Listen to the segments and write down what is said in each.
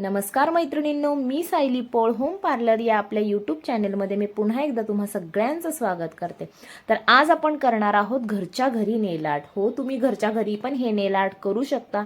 नमस्कार मैत्रिणींनो मी सायली पोळ होम पार्लर या आपल्या यूट्यूब चॅनलमध्ये मी पुन्हा एकदा तुम्हा सगळ्यांचं स्वागत करते. तर आज आपण करणार आहोत घरच्या घरी नेल आर्ट हो तुम्ही घरच्या घरी पण हे नेल आर्ट करू शकता.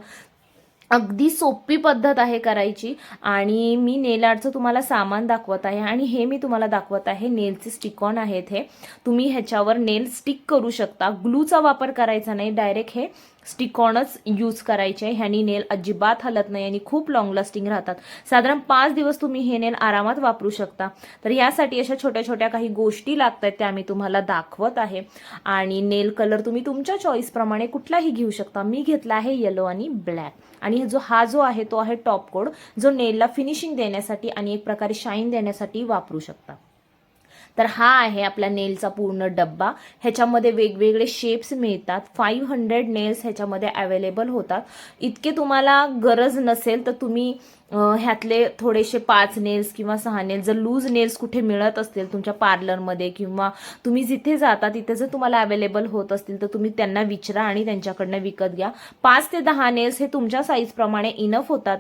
अगदी सोपी पद्धत आहे करायची आणि मी नेल आर्टचं तुम्हाला सामान दाखवत आहे आणि हे मी तुम्हाला दाखवत आहे. नेलचे स्टिकॉन आहेत हे. तुम्ही ह्याच्यावर नेल स्टिक करू शकता. ग्लूचा वापर करायचा नाही. डायरेक्ट हे स्टिकॉनच यूज करायचे ह्यानी नेल अजिबात हलत नाही आणि खूप लॉंग लास्टिंग राहतात. साधारण पाच दिवस तुम्ही हे नेल आरामात वापरू शकता. तर यासाठी अशा छोट्या छोट्या काही गोष्टी लागत आहेत त्या मी तुम्हाला दाखवत आहे. आणि नेल कलर तुम्ही तुमच्या चॉईसप्रमाणे कुठलाही घेऊ शकता. मी घेतला आहे येलो आणि ब्लॅक आणि जो हा जो आहे तो आहे टॉप कोड जो नेलला फिनिशिंग देण्यासाठी आणि एक प्रकारे शाईन देण्यासाठी वापरू शकता. तर हा आहे आपला नेलचा पूर्ण डब्बा. ह्याच्यामध्ये वेगवेगळे शेप्स मिळतात. फाईव्ह हंड्रेड नेल्स ह्याच्यामध्ये अवेलेबल होतात. इतके तुम्हाला गरज नसेल तर तुम्ही ह्यातले थोडेसे पाच नेल्स किंवा सहा नेल्स जर लूज नेल्स कुठे मिळत असतील तुमच्या पार्लरमध्ये किंवा तुम्ही जिथे जाता तिथे जर तुम्हाला अवेलेबल होत असतील तर तुम्ही त्यांना विचारा आणि त्यांच्याकडनं विकत घ्या. पाच ते दहा नेल्स हे तुमच्या साईजप्रमाणे इनफ होतात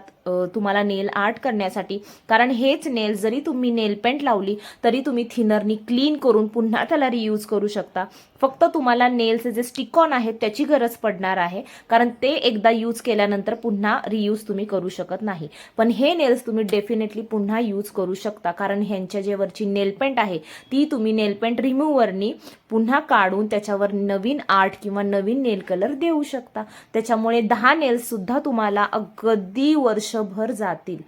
तुम्हाला नेल आर्ट करण्यासाठी. कारण हेच नेल्स जरी तुम्ही नेल पेंट लावली तरी तुम्ही थिनरनी क्लीन करून पुन्हा त्याला रियूज करू शकता. फक्त तुम्हाला नेल्सचे जे स्टिकॉन आहेत त्याची गरज पडणार आहे. कारण ते एकदा यूज केल्यानंतर पुन्हा रियूज तुम्ही करू शकत नाही. पण हे नेल्स तुम्ही डेफिनेटली पुन्हा यूज करू शकता. कारण ह्यांच्या जे वरची नेल पेंट आहे ती तुम्ही नेल पेंट रिमूव्हरनी पुन्हा काढून त्याच्यावर नवीन आर्ट किंवा नवीन नेल कलर देऊ शकता. त्याच्यामुळे दहा नेल्ससुद्धा तुम्हाला अगदी वर्षभर जातील.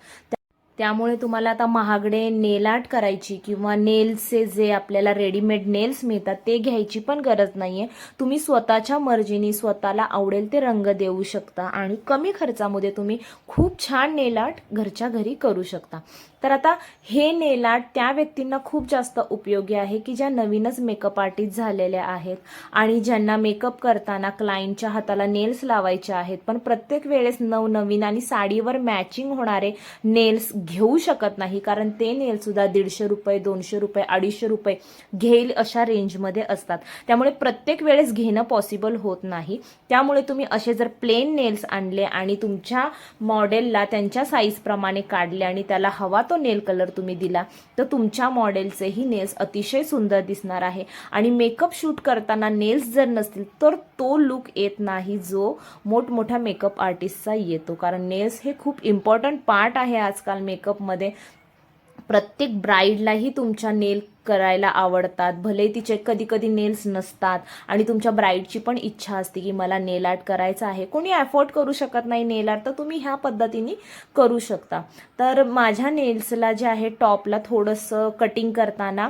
त्यामुळे तुम्हाला आता महागडे नेल आर्ट करायची किंवा नेल्सचे जे आपल्याला रेडीमेड नेल्स मिळतात ते घ्यायची पण गरज नाही आहे तुम्ही स्वतःच्या मर्जीने स्वतःला आवडेल ते रंग देऊ शकता आणि कमी खर्चामध्ये तुम्ही खूप छान नेल आर्ट घरच्या घरी करू शकता. तर आता हे नेल आर्ट त्या व्यक्तींना खूप जास्त उपयोगी आहे की ज्या नवीनच मेकअप आर्टिस्ट झालेल्या आहेत. आणि ज्यांना मेकअप करताना क्लायंटच्या हाताला नेल्स लावायचे आहेत. पण प्रत्येक वेळेस नवनवीन आणि साडीवर मॅचिंग होणारे नेल्स घेऊ शकत नाही. कारण ते नेलसुद्धा दीडशे रुपये दोनशे रुपये अडीचशे रुपये घेईल अशा रेंजमध्ये असतात. त्यामुळे प्रत्येक वेळेस घेणं पॉसिबल होत नाही. त्यामुळे तुम्ही असे जर प्लेन नेल्स आणले आणि तुमच्या मॉडेलला त्यांच्या साईजप्रमाणे काढले आणि त्याला हवा तो नेल कलर तुम्ही दिला तर तुमच्या मॉडेलचेही नेल्स अतिशय सुंदर दिसणार आहे. आणि मेकअप शूट करताना नेल्स जर नसतील तर तो लुक येत नाही जो मोठमोठ्या मेकअप आर्टिस्टचा येतो. कारण नेल्स हे खूप इम्पॉर्टंट पार्ट आहे आजकाल मेकअपमध्ये प्रत्येक ब्राईडलाही तुमच्या नेल करायला आवडतात. भले तिचे कधी कधी नेल्स नसतात आणि तुमच्या ब्राईडची पण इच्छा असते की मला नेल आर्ट करायचं आहे. कोणी अफोर्ड करू शकत नाही नेल आर्ट तर तुम्ही ह्या पद्धतीने करू शकता. तर माझ्या नेल्सला जे आहे टॉपला थोडंसं कटिंग करताना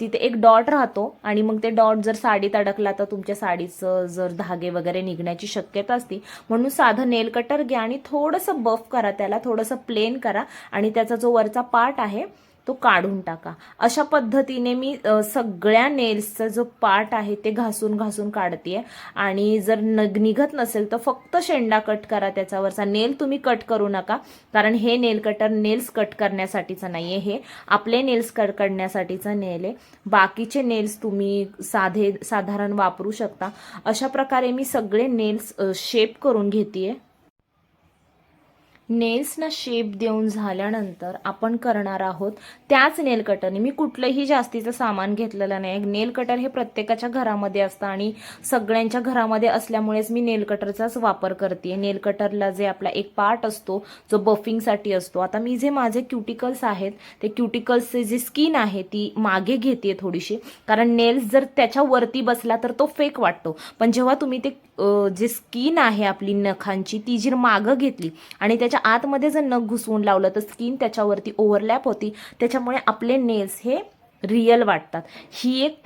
तिथे एक डॉट राहतो आणि मग ते डॉट जर साडीत अडकला तर तुमच्या साडीचं जर धागे वगैरे निघण्याची शक्यता असते म्हणून साधं नेल कटर घ्या आणि थोडंसं बफ करा त्याला थोडंसं प्लेन करा आणि त्याचा जो वरचा पार्ट आहे तो काढून टाका. अशा पद्धतीने मी सगळ्या नेल्सचा जो पार्ट आहे ते घासून घासून काढते आणि जर नग निघत नसेल तर फक्त शेंडा कट करा त्याच्यावरचा. नेल तुम्ही कट करू नका. कारण हे नेल कटर नेल्स कट करण्यासाठीचं नाही आहे हे. आपले नेल्स कट करण्यासाठीचं नेल आहे. बाकीचे नेल्स तुम्ही साधे साधारण वापरू शकता. अशा प्रकारे मी सगळे नेल्स शेप करून घेते नेल्सना शेप देऊन झाल्यानंतर आपण करणार आहोत त्याच नेल कटरने मी कुठलंही जास्तीचं सामान घेतलेलं नाही. नेल कटर हे प्रत्येकाच्या घरामध्ये असतं आणि सगळ्यांच्या घरामध्ये असल्यामुळेच मी नेल कटरचाच वापर करते. नेल कटरला जे आपला एक पार्ट असतो जो बफिंगसाठी असतो. आता मी जे माझे क्युटिकल्स आहेत ते क्युटिकल्सचे जी स्किन आहे ती मागे घेते थोडीशी. कारण नेल्स जर त्याच्यावरती बसला तर तो फेक वाटतो. पण जेव्हा तुम्ही ते जे स्किन आहे आपली नखांची ती जी मागं घेतली आणि त्याच्या आतमध्ये जर नख घुसवून लावलं तर स्किन त्याच्यावरती ओव्हरलॅप होती. त्याच्यामुळे आपले नेल्स हे रिअल वाटतात. ही एक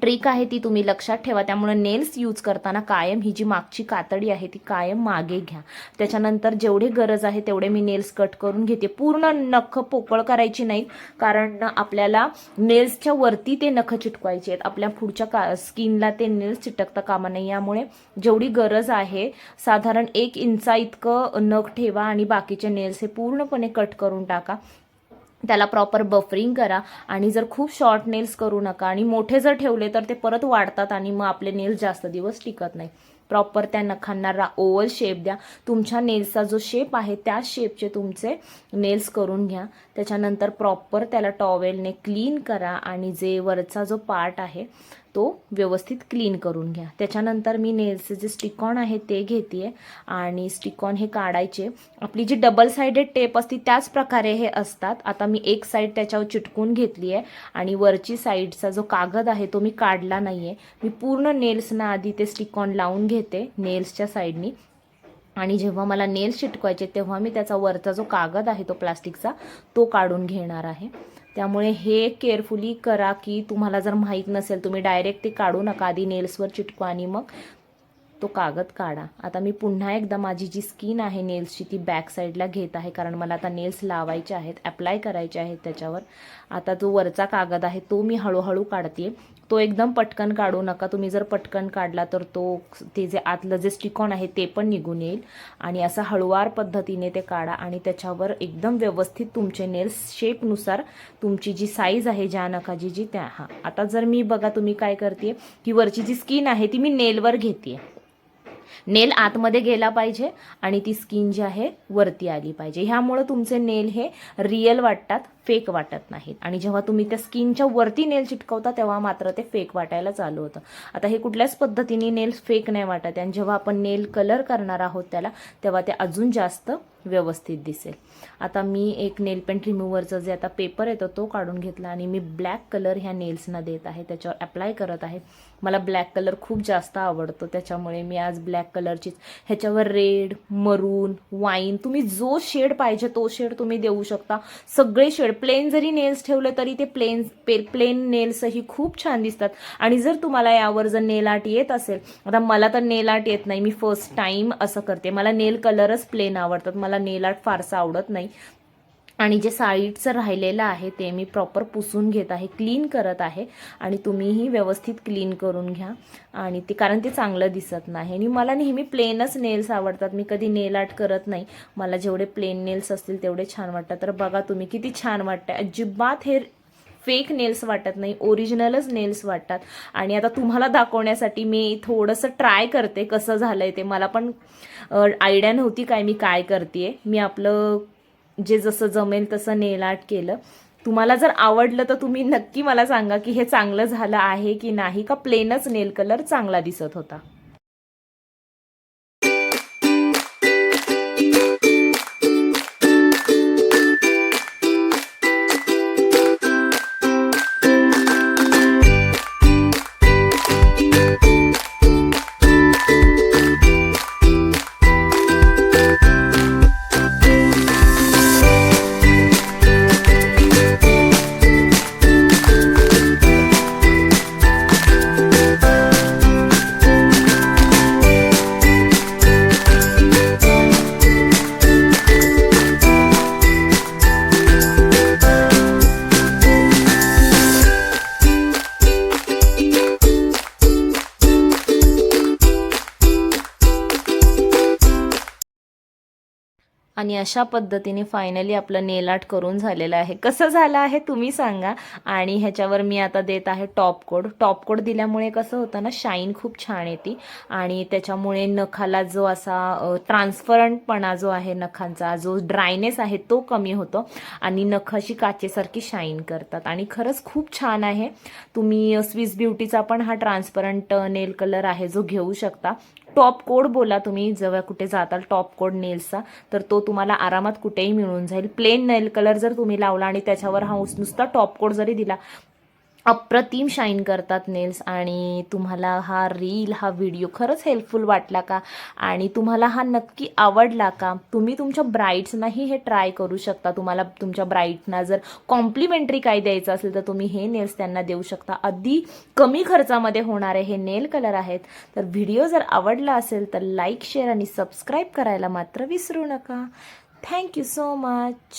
ट्रिक आहे ती तुम्ही लक्षात ठेवा. त्यामुळे नेल्स यूज करताना कायम ही जी मागची कातडी आहे ती कायम मागे घ्या. त्याच्यानंतर जेवढी गरज आहे तेवढे मी नेल्स कट करून घेते. पूर्ण नख पोकळ करायची नाहीत कारण आपल्याला नेल्सच्या वरती ते नख चिटकवायचे आहेत. आपल्या पुढच्या का स्किनला ते नेल्स चिटकता कामा नाही यामुळे जेवढी गरज आहे साधारण एक इंचा इतकं नख ठेवा आणि बाकीचे नेल्स हे पूर्णपणे कट करून टाका. त्याला प्रॉपर बफरिंग करा. आणि जर खूप शॉर्ट नेल्स करू नका आणि मोठे जर ठेवले तर ते परत वाढतात आणि मग आपले नेल्स जास्त दिवस टिकत नाही. प्रॉपर त्या नखांना रा ओवल शेप द्या. तुमच्या नेल्सचा जो शेप आहे त्या शेपचे तुमचे नेल्स करून घ्या. त्याच्यानंतर प्रॉपर त्याला टॉवेलने क्लीन करा आणि जे वरचा जो पार्ट आहे तो व्यवस्थित क्लीन करून घ्या. त्याच्यानंतर मी नेल्सचे जे स्टिकॉन आहे ते घेते आहे आणि स्टिकॉन हे काढायचे. आपली जी डबल सायडेड टेप असते त्याच प्रकारे हे असतात. आता मी एक साईड त्याच्यावर चिटकून घेतली आहे आणि वरची साईडचा जो कागद आहे तो मी काढला नाही आहे मी पूर्ण नेल्सना आधी ते स्टिकॉन लावून घेते नेल्सच्या साईडनी आणि जेव्हा मला नेल्स चिटकवायचे तेव्हा मी त्याचा वरचा जो कागद आहे तो प्लास्टिकचा तो काढून घेणार आहे. त्यामुळे हे केअरफुली करा की तुम्हाला जर माहीत नसेल तुम्ही डायरेक्ट ते काढू नका. आधी नेल्सवर चिटकवा आणि मग तो कागद काढा. आता मी पुन्हा एकदा माझी जी स्किन आहे नेल्सची ती बॅक साईडला घेत आहे. कारण मला आता नेल्स लावायचे आहेत अप्लाय करायचे आहेत त्याच्यावर. आता जो वरचा कागद आहे तो मी हळूहळू काढते तो एकदम पटकन काढू नका. तुम्ही जर पटकन काढला तर तो ते जे आतलं जे स्टिकॉन आहे ते पण निघून येईल. आणि असं हळुवार पद्धतीने ते काढा आणि त्याच्यावर एकदम व्यवस्थित तुमचे नेल्स शेपनुसार तुमची जी साईज आहे ज्या नखाची जी त्या हां. आता जर मी बघा तुम्ही काय करते की वरची जी स्किन आहे ती मी नेलवर घेते नेल आतमध्ये गेला पाहिजे आणि ती स्किन जी आहे वरती आली पाहिजे. ह्यामुळं तुमचे नेल हे रिअल वाटतात. फेक वाटत नाहीत. आणि जेव्हा तुम्ही त्या स्किनच्या वरती नेल चिटकवता तेव्हा मात्र ते फेक वाटायला चालू होतं. आता हे कुठल्याच पद्धतीने नेल्स फेक नाही वाटत. आणि जेव्हा आपण नेल कलर करणार आहोत त्याला तेव्हा ते अजून जास्त व्यवस्थित दिसेल. आता मी एक नेल पेंट रिमूव्हरचा जे आता पेपर येतो तो काढून घेतला आणि मी ब्लॅक कलर ह्या नेल्सना देत आहे. त्याच्यावर अप्लाय करत आहे. मला ब्लॅक कलर खूप जास्त आवडतो. त्याच्यामुळे मी आज ब्लॅक कलरचीच ह्याच्यावर रेड मरून वाईन तुम्ही जो शेड पाहिजे तो शेड तुम्ही देऊ शकता. सगळे शेड प्लेन जरी नेल्स ठेवले तरी ते प्लेन पे प्लेन नेल्सही खूप छान दिसतात. आणि जर तुम्हाला यावर जर नेल आर्ट येत असेल आता मला तर नेल आर्ट येत नाही. मी फर्स्ट टाइम असं करते. मला नेल कलरच प्लेन आवडतात. मला नेल आर्ट फारसा आवडत नाही. आणि जे साईडचं राहिलेलं आहे ते मी प्रॉपर पुसून घेत आहे क्लीन करत आहे आणि तुम्हीही व्यवस्थित क्लीन करून घ्या. आणि ते कारण ते चांगलं दिसत नाही. आणि मला नेहमी प्लेनच नेल्स आवडतात. मी कधी नेल आर्ट करत नाही. मला जेवढे प्लेन नेल्स असतील तेवढे छान वाटतात. तर बघा तुम्ही किती छान वाटतं अजिबात हे फेक नेल्स वाटत नाही. ओरिजिनलच नेल्स वाटतात. आणि आता तुम्हाला दाखवण्यासाठी मी थोडंसं ट्राय करते कसं झालंय ते. मला पण आयडिया नव्हती काय मी काय करते मी आपलं जे जसं जमेल तसं नेल आर्ट केलं. तुम्हाला जर आवडलं तर तुम्ही नक्की मला सांगा की हे चांगलं झालं आहे की नाही का प्लेनच नेल कलर चांगला दिसत होता. आणि अशा पद्धतीने फायनली आपलं नेल आर्ट करून झालेलं आहे. कसं झालं आहे तुम्ही सांगा. आणि ह्याच्यावर मी आता देत आहे टॉप कोड टॉप कोड दिल्यामुळे कसं होतं ना शाईन खूप छान येते. आणि त्याच्यामुळे नखाला जो असा ट्रान्सपरंटपणा जो आहे नखांचा जो ड्रायनेस आहे तो कमी होतो. आणि नख अशी काचेसारखी शाईन करतात. आणि खरंच खूप छान आहे. तुम्ही स्विस ब्युटीचा पण हा ट्रान्सपरंट नेल कलर आहे जो घेऊ शकता. टॉप कोड बोला तुम्ही जेव्हा कुठे जाताल टॉप कोड नेल्सचा तर तो तुम्हाला आरामात कुठेही मिळून जाईल. प्लेन नेल कलर जर तुम्ही लावला आणि त्याच्यावर हा नुसता टॉप कोड जरी दिला अप्रतिम शाईन करतात नेल्स आणि तुम्हाला हा रील हा व्हिडिओ खरंच हेल्पफुल वाटला का? आणि तुम्हाला हा नक्की आवडला का? तुम्ही तुमच्या ब्राईड्सनाही हे ट्राय करू शकता. तुम्हाला तुमच्या ब्राईडना जर कॉम्प्लिमेंटरी काय द्यायचं असेल तर तुम्ही हे नेल्स त्यांना देऊ शकता. अगदी कमी खर्चामध्ये होणारे हे नेल कलर आहेत. तर व्हिडिओ जर आवडला असेल तर लाईक शेअर आणि सबस्क्राईब करायला मात्र विसरू नका. Thank you so much.